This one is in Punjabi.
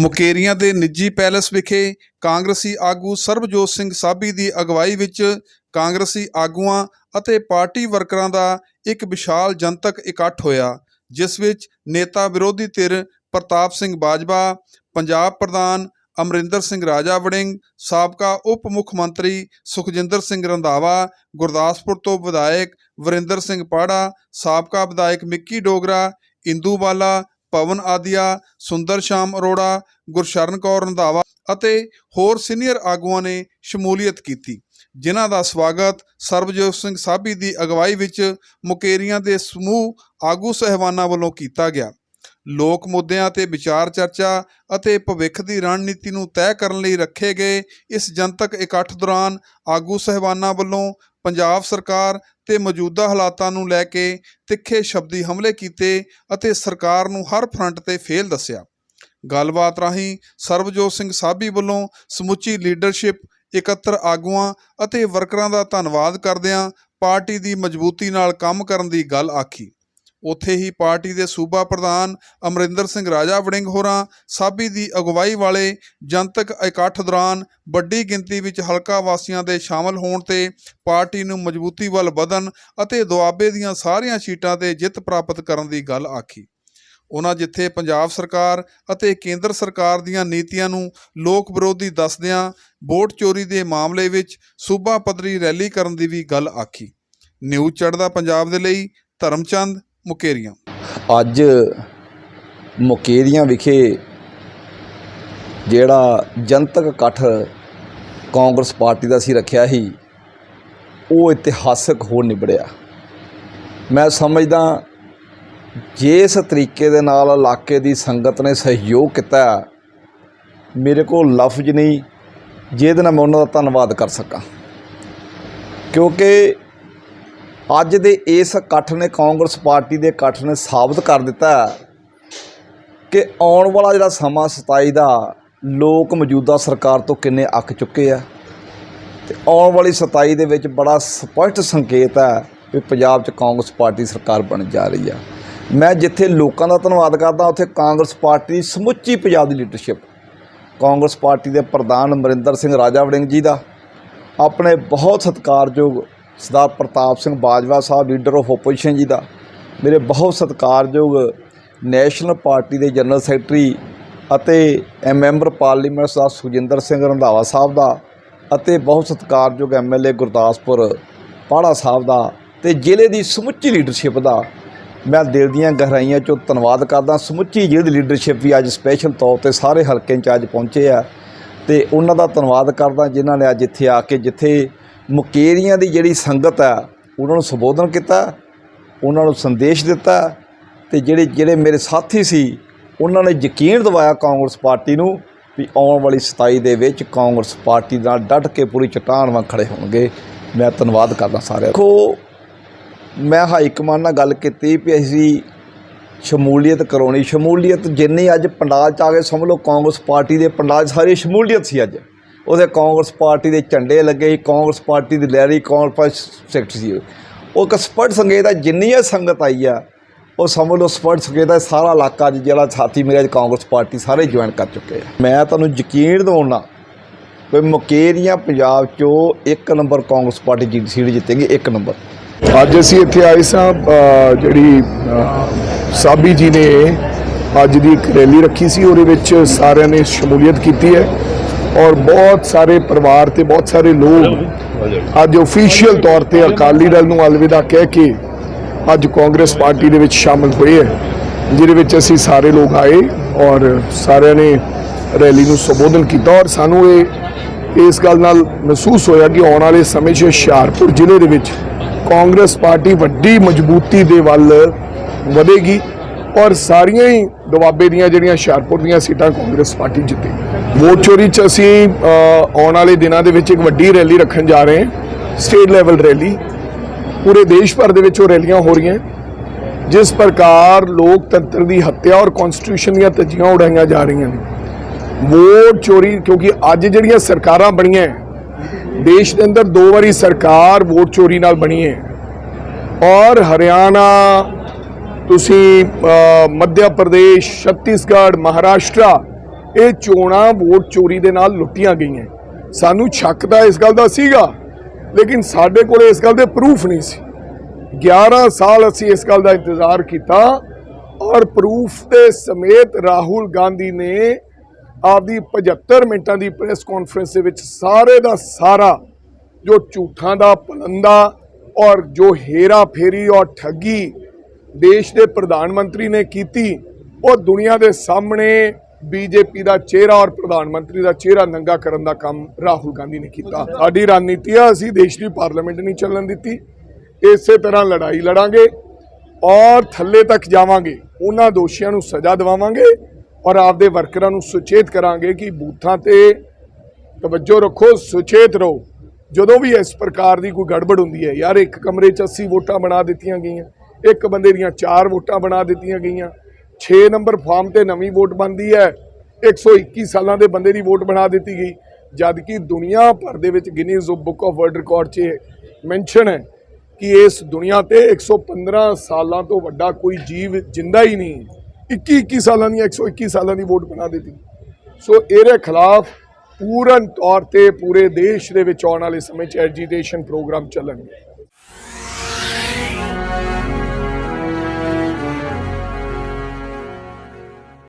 ਮੁਕੇਰੀਆਂ ਦੇ ਨਿੱਜੀ ਪੈਲੇਸ ਵਿਖੇ ਕਾਂਗਰਸੀ ਆਗੂ ਸਰਬਜੋਤ ਸਿੰਘ ਸਾਬੀ ਦੀ ਅਗਵਾਈ ਵਿੱਚ ਕਾਂਗਰਸੀ ਆਗੂਆਂ ਅਤੇ ਪਾਰਟੀ ਵਰਕਰਾਂ ਦਾ ਇੱਕ ਵਿਸ਼ਾਲ ਜਨਤਕ ਇਕੱਠ ਹੋਇਆ, ਜਿਸ ਵਿੱਚ ਨੇਤਾ ਵਿਰੋਧੀ ਧਿਰ ਪ੍ਰਤਾਪ ਸਿੰਘ ਬਾਜਵਾ, ਪੰਜਾਬ ਪ੍ਰਧਾਨ ਅਮਰਿੰਦਰ ਸਿੰਘ ਰਾਜਾ ਵੜਿੰਗ ਸਾਬਕਾ ਉਪ ਮੁੱਖ ਮੰਤਰੀ ਸੁਖਜਿੰਦਰ ਸਿੰਘ ਰੰਧਾਵਾ, ਗੁਰਦਾਸਪੁਰ ਤੋਂ ਵਿਧਾਇਕ ਵਰਿੰਦਰ ਸਿੰਘ ਪਾੜਾ, ਸਾਬਕਾ ਵਿਧਾਇਕ ਮਿੱਕੀ ਡੋਗਰਾ, ਇੰਦੂ ਬਾਲਾ ਪਵਨ ਆਦੀਆ, ਸੁੰਦਰ ਸ਼ਾਮ ਅਰੋੜਾ, ਗੁਰਸ਼ਰਨ ਕੌਰ ਰੰਧਾਵਾ ਅਤੇ ਹੋਰ ਸੀਨੀਅਰ ਆਗੂਆਂ ਨੇ ਸ਼ਮੂਲੀਅਤ ਕੀਤੀ, ਜਿਨ੍ਹਾਂ ਦਾ ਸਵਾਗਤ ਸਰਬਜੋਤ ਸਿੰਘ ਸਾਬੀ ਦੀ ਅਗਵਾਈ ਵਿੱਚ ਮੁਕੇਰੀਆਂ ਦੇ ਸਮੂਹ ਆਗੂ ਸਹਿਬਾਨਾਂ ਵੱਲੋਂ ਕੀਤਾ ਗਿਆ। ਲੋਕ ਮੁੱਦਿਆਂ ਤੇ ਵਿਚਾਰ ਚਰਚਾ ਅਤੇ ਭਵਿੱਖ ਦੀ ਰਣਨੀਤੀ ਨੂੰ ਤੈਅ ਕਰਨ ਲਈ ਰੱਖੇ ਗਏ ਇਸ ਜਨਤਕ ਇਕੱਠ ਦੌਰਾਨ ਆਗੂ ਸਹਿਬਾਨਾਂ ਵੱਲੋਂ ਪੰਜਾਬ ਸਰਕਾਰ ਤੇ ਮੌਜੂਦਾ ਹਾਲਾਤਾਂ ਨੂੰ ਲੈ ਕੇ ਤਿੱਖੇ ਸ਼ਬਦੀ ਹਮਲੇ ਕੀਤੇ ਅਤੇ ਸਰਕਾਰ ਨੂੰ ਹਰ ਫਰੰਟ ਤੇ ਫੇਲ ਦੱਸਿਆ। ਗੱਲਬਾਤ ਰਾਹੀਂ ਸਰਬਜੋਤ ਸਿੰਘ ਸਾਬੀ ਵੱਲੋਂ ਸਮੁੱਚੀ ਲੀਡਰਸ਼ਿਪ, ਇਕੱਤਰ ਆਗੂਆਂ ਅਤੇ ਵਰਕਰਾਂ ਦਾ ਧੰਨਵਾਦ ਕਰਦਿਆਂ ਪਾਰਟੀ ਦੀ ਮਜ਼ਬੂਤੀ ਨਾਲ ਕੰਮ ਕਰਨ ਦੀ ਗੱਲ ਆਖੀ। ਉੱਥੇ ਹੀ ਪਾਰਟੀ ਦੇ ਸੂਬਾ ਪ੍ਰਧਾਨ ਅਮਰਿੰਦਰ ਸਿੰਘ ਰਾਜਾ ਵੜਿੰਗ ਹੋਰਾਂ, ਸਾਬੀ ਦੀ ਅਗਵਾਈ ਵਾਲੇ ਜਨਤਕ ਇਕੱਠ ਦੌਰਾਨ ਵੱਡੀ ਗਿਣਤੀ ਵਿੱਚ ਹਲਕਾ ਵਾਸੀਆਂ ਦੇ ਸ਼ਾਮਲ ਹੋਣ ਤੇ ਪਾਰਟੀ ਨੂੰ ਮਜ਼ਬੂਤੀ ਵੱਲ ਵਧਣ ਅਤੇ ਦੁਆਬੇ ਦੀਆਂ ਸਾਰੀਆਂ ਸੀਟਾਂ ਤੇ ਜਿੱਤ ਪ੍ਰਾਪਤ ਕਰਨ ਦੀ ਗੱਲ ਆਖੀ। ਉਹਨਾਂ ਜਿੱਥੇ ਪੰਜਾਬ ਸਰਕਾਰ ਅਤੇ ਕੇਂਦਰ ਸਰਕਾਰ ਦੀਆਂ ਨੀਤੀਆਂ ਨੂੰ ਲੋਕ ਵਿਰੋਧੀ ਦੱਸਦਿਆਂ ਵੋਟ ਚੋਰੀ ਦੇ ਮਾਮਲੇ ਵਿੱਚ ਸੂਬਾ ਪੱਧਰੀ ਰੈਲੀ ਕਰਨ ਦੀ ਵੀ ਗੱਲ ਆਖੀ। ਨਿਊਜ਼ ਚੜ੍ਹਦਾ ਪੰਜਾਬ ਦੇ ਲਈ ਧਰਮਚੰਦ ਮੁਕੇਰੀਆਂ। ਅੱਜ ਮੁਕੇਰੀਆਂ ਵਿਖੇ ਜਿਹੜਾ ਜਨਤਕ ਇਕੱਠ ਕਾਂਗਰਸ ਪਾਰਟੀ ਦਾ ਸੀ ਰੱਖਿਆ ਸੀ, ਉਹ ਇਤਿਹਾਸਕ ਹੋ ਨਿਬੜਿਆ। ਮੈਂ ਸਮਝਦਾ ਜਿਸ ਤਰੀਕੇ ਦੇ ਨਾਲ ਇਲਾਕੇ ਦੀ ਸੰਗਤ ਨੇ ਸਹਿਯੋਗ ਕੀਤਾ, ਮੇਰੇ ਕੋਲ ਲਫ਼ਜ਼ ਨਹੀਂ, ਜਿਹਦੇ ਨਾਲ ਮੈਂ ਉਹਨਾਂ ਦਾ ਧੰਨਵਾਦ ਕਰ ਸਕਾਂ। ਕਿਉਂਕਿ ਅੱਜ ਦੇ ਇਸ ਇਕੱਠ ਨੇ ਕਾਂਗਰਸ ਪਾਰਟੀ ਦੇ ਇਕੱਠ ਨੇ ਸਾਬਤ ਕਰ ਦਿੱਤਾ ਕਿ ਆਉਣ ਵਾਲਾ ਜਿਹੜਾ ਸਮਾਂ 27 ਦਾ, ਲੋਕ ਮੌਜੂਦਾ ਸਰਕਾਰ ਤੋਂ ਕਿੰਨੇ ਅੱਕ ਚੁੱਕੇ ਆ। ਤੇ ਆਉਣ ਵਾਲੀ 27 ਦੇ ਵਿੱਚ ਬੜਾ ਸਪਸ਼ਟ ਸੰਕੇਤ ਹੈ ਵੀ ਪੰਜਾਬ 'ਚ ਕਾਂਗਰਸ ਪਾਰਟੀ ਸਰਕਾਰ ਬਣ ਜਾ ਰਹੀ ਆ। ਮੈਂ ਜਿੱਥੇ ਲੋਕਾਂ ਦਾ ਧੰਨਵਾਦ ਕਰਦਾ, ਉੱਥੇ ਕਾਂਗਰਸ ਪਾਰਟੀ ਦੀ ਸਮੁੱਚੀ ਪੰਜਾਬ ਦੀ ਲੀਡਰਸ਼ਿਪ ਕਾਂਗਰਸ ਪਾਰਟੀ ਦੇ ਪ੍ਰਧਾਨ ਅਮਰਿੰਦਰ ਸਿੰਘ ਰਾਜਾ ਵੜਿੰਗ ਜੀ ਦਾ ਆਪਣੇ ਬਹੁਤ ਸਤਿਕਾਰਯੋਗ Sardar Partap Singh Bajwa Sahib leader of opposition ji ਦਾ। ਮੇਰੇ ਬਹੁਤ ਸਤਿਕਾਰਯੋਗ ਨੈਸ਼ਨਲ ਪਾਰਟੀ ਦੇ ਜਨਰਲ ਸੈਕਟਰੀ ਅਤੇ ਮੈਂਬਰ ਪਾਰਲੀਮੈਂਟ ਸਰਦਾਰ ਸੁਖਜਿੰਦਰ ਸਿੰਘ ਰੰਧਾਵਾ ਸਾਹਿਬ ਦਾ ਅਤੇ ਬਹੁਤ ਸਤਿਕਾਰਯੋਗ ਐਮਐਲਏ ਗੁਰਦਾਸਪੁਰ ਪਾੜਾ ਸਾਹਿਬ ਦਾ ਤੇ ਜ਼ਿਲ੍ਹੇ ਦੀ ਸਮੁੱਚੀ ਲੀਡਰਸ਼ਿਪ ਦਾ। ਮੈਂ ਦਿਲ ਦੀਆਂ ਗਹਿਰਾਈਆਂ ਚੋਂ ਧੰਨਵਾਦ ਕਰਦਾ। ਸਮੁੱਚੀ ਜ਼ਿਲ੍ਹੇ ਦੀ ਲੀਡਰਸ਼ਿਪ ਵੀ ਅੱਜ ਸਪੈਸ਼ਲ ਤੌਰ ਤੇ ਸਾਰੇ ਹਲਕੇ 'ਚ ਅੱਜ ਪਹੁੰਚੇ ਆ ਤੇ ਉਹਨਾਂ ਦਾ ਧੰਨਵਾਦ ਕਰਦਾ ਜਿਨ੍ਹਾਂ ਨੇ ਅੱਜ ਇੱਥੇ ਆ ਕੇ ਜਿੱਥੇ ਮੁਕੇਰੀਆਂ ਦੀ ਜਿਹੜੀ ਸੰਗਤ ਆ, ਉਹਨਾਂ ਨੂੰ ਸੰਬੋਧਨ ਕੀਤਾ, ਉਹਨਾਂ ਨੂੰ ਸੰਦੇਸ਼ ਦਿੱਤਾ ਤੇ ਜਿਹੜੇ ਜਿਹੜੇ ਮੇਰੇ ਸਾਥੀ ਸੀ, ਉਹਨਾਂ ਨੇ ਯਕੀਨ ਦਿਵਾਇਆ ਕਾਂਗਰਸ ਪਾਰਟੀ ਨੂੰ ਵੀ ਆਉਣ ਵਾਲੀ 27 ਦੇ ਵਿੱਚ ਕਾਂਗਰਸ ਪਾਰਟੀ ਨਾਲ ਡਟ ਕੇ ਪੂਰੀ ਚਟਾਨ ਵਾਂਗ ਖੜੇ ਹੋਣਗੇ। ਮੈਂ ਧੰਨਵਾਦ ਕਰਦਾ ਸਾਰਿਆਂ ਦਾ। ਦੇਖੋ, ਮੈਂ ਹਾਈ ਕਮਾਨ ਨਾਲ ਗੱਲ ਕੀਤੀ ਵੀ ਅਸੀਂ ਸ਼ਮੂਲੀਅਤ ਕਰਾਉਣੀ। ਸ਼ਮੂਲੀਅਤ ਜਿੰਨੀ ਅੱਜ ਪੰਡਾਲ ਚ ਆ ਗਏ, ਸਮਝ ਲਓ ਕਾਂਗਰਸ ਪਾਰਟੀ ਦੇ ਪੰਡਾਲ 'ਚ ਸਾਰੀ ਸ਼ਮੂਲੀਅਤ ਸੀ ਅੱਜ। ਉਹਦੇ ਕਾਂਗਰਸ ਪਾਰਟੀ ਦੇ ਝੰਡੇ ਲੱਗੇ ਸੀ, ਕਾਂਗਰਸ ਪਾਰਟੀ ਦੀ ਲਹਿਰੀ ਕਾਂਗਰਸ ਸੈਕਟਰੀ ਸੀ ਉਹ। ਇੱਕ ਸਪਸ਼ਟ ਸੰਕੇਤ ਹੈ ਜਿੰਨੀ ਸੰਗਤ ਆਈ ਆ, ਉਹ ਸਮਝ ਲਓ ਸਪਸ਼ਟ ਸੰਕੇਤ ਦਾ ਸਾਰਾ ਇਲਾਕਾ ਅੱਜ ਜਿਹੜਾ ਸਾਥੀ ਮੇਰੇ ਅੱਜ ਕਾਂਗਰਸ ਪਾਰਟੀ ਸਾਰੇ ਜੁਆਇਨ ਕਰ ਚੁੱਕੇ ਆ। ਮੈਂ ਤੁਹਾਨੂੰ ਯਕੀਨ ਦਿਵਾਉਣਾ ਵੀ ਮੁਕੇਰੀਆਂ ਪੰਜਾਬ ਚੋਂ ਇੱਕ ਨੰਬਰ ਕਾਂਗਰਸ ਪਾਰਟੀ ਜਿੱਤ ਸੀਟ ਜਿੱਤੇਗੀ, ਇੱਕ ਨੰਬਰ ਅੱਜ ਅਸੀਂ ਇੱਥੇ ਆਏ ਸਾਂ ਜਿਹੜੀ ਸਾਬੀ ਜੀ ਨੇ ਅੱਜ ਦੀ ਇੱਕ ਰੈਲੀ ਰੱਖੀ ਸੀ, ਉਹਦੇ ਵਿੱਚ ਸਾਰਿਆਂ ਨੇ ਸ਼ਮੂਲੀਅਤ ਕੀਤੀ ਹੈ। ਔਰ ਬਹੁਤ ਸਾਰੇ ਪਰਿਵਾਰ ਤੇ ਬਹੁਤ ਸਾਰੇ ਲੋਕ ਅੱਜ ਅਫੀਸ਼ੀਅਲ ਤੌਰ ਤੇ ਅਕਾਲੀ ਦਲ ਨੂੰ ਅਲਵਿਦਾ ਕਹਿ ਕੇ ਅੱਜ ਕਾਂਗਰਸ ਪਾਰਟੀ ਦੇ ਵਿੱਚ ਸ਼ਾਮਲ ਹੋਏ ਹੈ, ਜਿਹਦੇ ਵਿੱਚ ਅਸੀਂ ਸਾਰੇ ਲੋਕ ਆਏ ਔਰ ਸਾਰਿਆਂ ਨੇ ਰੈਲੀ ਨੂੰ ਸੰਬੋਧਨ ਕੀਤਾ ਔਰ ਸਾਨੂੰ ਇਹ, ਇਸ ਗੱਲ ਨਾਲ ਮਹਿਸੂਸ ਹੋਇਆ ਕਿ ਆਉਣ ਵਾਲੇ ਸਮੇਂ 'ਚ ਹੁਸ਼ਿਆਰਪੁਰ ਜ਼ਿਲ੍ਹੇ ਦੇ ਵਿੱਚ ਕਾਂਗਰਸ ਪਾਰਟੀ ਵੱਡੀ ਮਜ਼ਬੂਤੀ ਦੇ ਵੱਲ ਵਧੇਗੀ। ਔਰ ਸਾਰੀਆਂ ਹੀ ਦੁਆਬੇ ਦੀਆਂ ਜਿਹੜੀਆਂ ਹੁਸ਼ਿਆਰਪੁਰ ਦੀਆਂ ਸੀਟਾਂ ਕਾਂਗਰਸ ਪਾਰਟੀ ਜਿੱਤੀ। ਵੋਟ ਚੋਰੀ 'ਚ ਅਸੀਂ ਆਉਣ ਵਾਲੇ ਦਿਨਾਂ ਦੇ ਵਿੱਚ ਇੱਕ ਵੱਡੀ ਰੈਲੀ ਰੱਖਣ ਜਾ ਰਹੇ ਹਾਂ। State level rally. ਪੂਰੇ ਦੇਸ਼ ਭਰ ਦੇ ਵਿੱਚ ਉਹ ਰੈਲੀਆਂ ਹੋ ਰਹੀਆਂ ਜਿਸ ਪ੍ਰਕਾਰ ਲੋਕਤੰਤਰ ਦੀ ਹੱਤਿਆ ਔਰ ਕਨਸਟੀਟਿਊਸ਼ਨ ਦੀਆਂ ਧੱਜੀਆਂ ਉਡਾਈਆਂ ਜਾ ਰਹੀਆਂ ਨੇ। ਵੋਟ ਚੋਰੀ, ਕਿਉਂਕਿ ਅੱਜ ਜਿਹੜੀਆਂ ਸਰਕਾਰਾਂ ਬਣੀਆਂ ਦੇਸ਼ ਦੇ ਅੰਦਰ ਦੋ ਵਾਰੀ ਸਰਕਾਰ ਵੋਟ ਚੋਰੀ ਨਾਲ ਬਣੀ ਹੈ। ਔਰ ਹਰਿਆਣਾ ਤੁਸੀਂ ਅ, ਮੱਧ ਪ੍ਰਦੇਸ਼ ਛੱਤੀਸਗੜ੍ਹ ਮਹਾਰਾਸ਼ਟਰਾ ਇਹ ਚੋਣਾਂ ਵੋਟ ਚੋਰੀ ਦੇ ਨਾਲ ਲੁੱਟੀਆਂ ਗਈਆਂ। ਸਾਨੂੰ ਸ਼ੱਕ ਤਾਂ ਇਸ ਗੱਲ ਦਾ ਸੀਗਾ ਲੇਕਿਨ ਸਾਡੇ ਕੋਲ ਇਸ ਗੱਲ ਦੇ ਪ੍ਰੂਫ ਨਹੀਂ ਸੀ। 11 ਸਾਲ ਅਸੀਂ ਇਸ ਗੱਲ ਦਾ ਇੰਤਜ਼ਾਰ ਕੀਤਾ ਔਰ ਪ੍ਰੂਫ ਦੇ ਸਮੇਤ ਰਾਹੁਲ ਗਾਂਧੀ ਨੇ ਆਪਦੀ 75 ਮਿੰਟਾਂ ਦੀ ਪ੍ਰੈਸ ਕਾਨਫਰੰਸ ਦੇ ਵਿੱਚ ਸਾਰੇ ਦਾ ਸਾਰਾ ਜੋ ਝੂਠਾਂ ਦਾ ਪਲੰਦਾ ਔਰ ਜੋ ਹੇਰਾ ਫੇਰੀ ਔਰ ਠੱਗੀ ਦੇਸ਼ ਦੇ ਪ੍ਰਧਾਨ ਮੰਤਰੀ ਨੇ ਕੀਤੀ ਉਹ ਦੁਨੀਆ ਦੇ ਸਾਹਮਣੇ ਬੀਜੇਪੀ ਦਾ ਚਿਹਰਾ ਔਰ ਪ੍ਰਧਾਨ ਮੰਤਰੀ ਦਾ ਚਿਹਰਾ ਨੰਗਾ ਕਰਨ ਦਾ ਕੰਮ ਰਾਹੁਲ ਗਾਂਧੀ ਨੇ ਕੀਤਾ। ਸਾਡੀ ਰਣਨੀਤੀ ਆ ਅਸੀਂ ਦੇਸ਼ ਦੀ ਪਾਰਲੀਮੈਂਟ ਨਹੀਂ ਚੱਲਣ ਦਿੱਤੀ। ਇਸੇ ਤਰ੍ਹਾਂ ਲੜਾਈ ਲੜਾਂਗੇ ਔਰ ਥੱਲੇ ਤੱਕ ਜਾਵਾਂਗੇ। ਉਹਨਾਂ ਦੋਸ਼ੀਆਂ ਨੂੰ ਸਜ਼ਾ ਦਿਵਾਵਾਂਗੇ ਔਰ ਆਪਦੇ ਵਰਕਰਾਂ ਨੂੰ ਸੁਚੇਤ ਕਰਾਂਗੇ ਕਿ ਬੂਥਾਂ ਤੇ ਤਵੱਜੋ ਰੱਖੋ ਸੁਚੇਤ ਰਹੋ। ਜਦੋਂ ਵੀ ਇਸ ਪ੍ਰਕਾਰ ਦੀ ਕੋਈ ਗੜਬੜ ਹੁੰਦੀ ਹੈ ਯਾਰ ਇੱਕ ਕਮਰੇ 'ਚ 80 ਵੋਟਾਂ ਬਣਾ ਦਿੱਤੀਆਂ ਗਈਆਂ। ਇੱਕ ਬੰਦੇ ਦੀਆਂ 4 ਵੋਟਾਂ ਬਣਾ ਦਿੱਤੀਆਂ ਗਈਆਂ। 6 ਨੰਬਰ ਫਾਰਮ ਤੇ ਨਵੀਂ ਵੋਟ ਬਣਦੀ ਹੈ। 121 ਸਾਲਾਂ ਦੇ ਬੰਦੇ ਦੀ ਵੋਟ ਬਣਾ ਦਿੱਤੀ ਗਈ। ਜਦ ਕਿ ਦੁਨੀਆ ਭਰ ਦੇ ਵਿੱਚ Guinness book of world record 'ਚ ਮੈਂਸ਼ਨ ਹੈ ਕਿ ਇਸ ਦੁਨੀਆ ਤੇ 115 ਸਾਲਾਂ ਤੋਂ ਵੱਡਾ ਕੋਈ ਜੀਵ ਜਿੰਦਾ ਹੀ ਨਹੀਂ। 21 21 ਸਾਲਾਂ ਦੀਆਂ 121 ਸਾਲਾਂ ਦੀ ਵੋਟ ਬਣਾ ਦਿੱਤੀ। ਸੋ ਇਹਦੇ ਖਿਲਾਫ ਪੂਰਨ ਤੌਰ ਤੇ ਪੂਰੇ ਦੇਸ਼ ਦੇ ਵਿੱਚ ਆਉਣ ਵਾਲੇ ਸਮੇਂ 'ਚ ਐਜੀਟੇਸ਼ਨ ਪ੍ਰੋਗਰਾਮ ਚੱਲਣਗੇ।